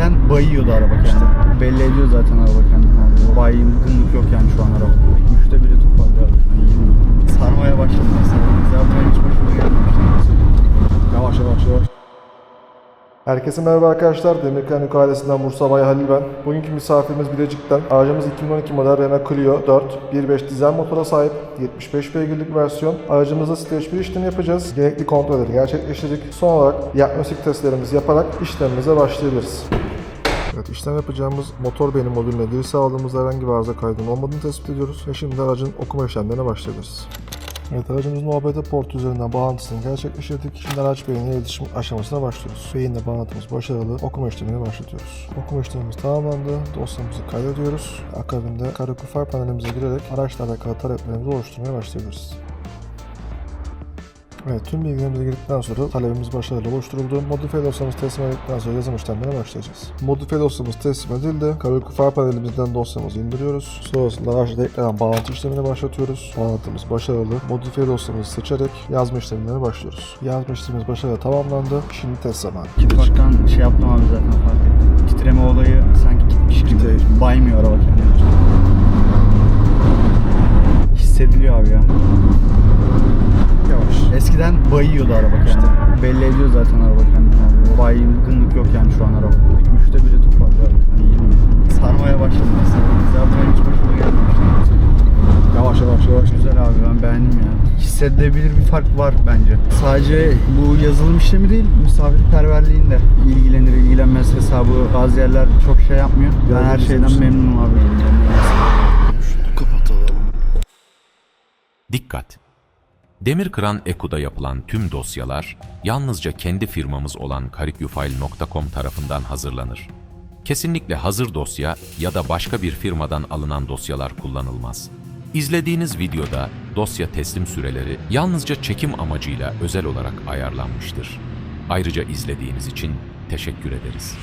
Eskiden bayıyordu araba kendini. Belli ediyor zaten araba kendini. Baygınlık yok yani şu an araba. Üçte biri toparlıyor. Sarmaya başladı mesela. Ya bu hiç başıma gelmemişti. Yavaş yavaş yavaş. Herkese merhaba arkadaşlar. Demirkan ailesinden Bursa Bay Halil ben. Bugünkü misafirimiz Bilecik'ten. Aracımız 2012 model Renault Clio 4. 1.5 dizel motora sahip. 75 beygirlik versiyon. Aracımızda stage 1 işlemi yapacağız. Gerekli kontrolleri gerçekleştirdik. Son olarak diagnostik testlerimizi yaparak işlemimize başlayabiliriz. Evet işlem yapacağımız motor beyni modülüne giriş sağladığımızda herhangi bir arıza kaydının olmadığını tespit ediyoruz ve şimdi aracın okuma işlemlerine başlayabiliriz. Evet aracımızın OBD port üzerinden bağlantısını gerçekleştirdik. Şimdi araç beyinle iletişim aşamasına başlıyoruz. Beyinle bağlantımız başarılı. Okuma işlemini başlatıyoruz. Okuma işlemimiz tamamlandı. Dosyamızı kaydediyoruz. Akabinde Karaku far panelimize girerek araçla alakalı taleplerimizi oluşturmaya başlayabiliriz. Evet, tüm bilgilerimize girdikten sonra talebimiz başarılı oluşturuldu. Modifiye dosyamız teslim edildikten sonra yazım işlemlerine başlayacağız. Modifiye dosyamız teslim edildi. Karaku far panelimizden dosyamızı indiriyoruz. Sonrasında araçla ekran bağlantı işlemini başlatıyoruz. Bağlantımız başarılı. Modifiye dosyamızı seçerek yazma işlemlerine başlıyoruz. Yazma işlemimiz başarılı tamamlandı. Şimdi test zamanı. Ufaktan şey yaptım abi zaten fark ettim. Titreme olayı sanki gitmiş gibi. Baymıyor araba kendini. Eskiden bayıyordu araba kendini. Belli ediyor zaten araba kendini. Baygınlık yok yani şu an araba. Üçte biri toparlıyor. İyi. Sarmaya başladı mesela. Ya bu hiç başıma gelmemişti. Yavaş yavaş yavaş. Güzel abi ben beğendim ya. Hissedilebilir bir fark var bence. Sadece bu yazılım işlemi değil, misafirperverliğinde ilgilenir ilgilenmez hesabı bazı yerler çok şey yapmıyor. Ben her şeyden memnunum abi. Kapatalım. Dikkat! Demirkıran Eku'da yapılan tüm dosyalar yalnızca kendi firmamız olan karikyufile.com tarafından hazırlanır. Kesinlikle hazır dosya ya da başka bir firmadan alınan dosyalar kullanılmaz. İzlediğiniz videoda dosya teslim süreleri yalnızca çekim amacıyla özel olarak ayarlanmıştır. Ayrıca izlediğiniz için teşekkür ederiz.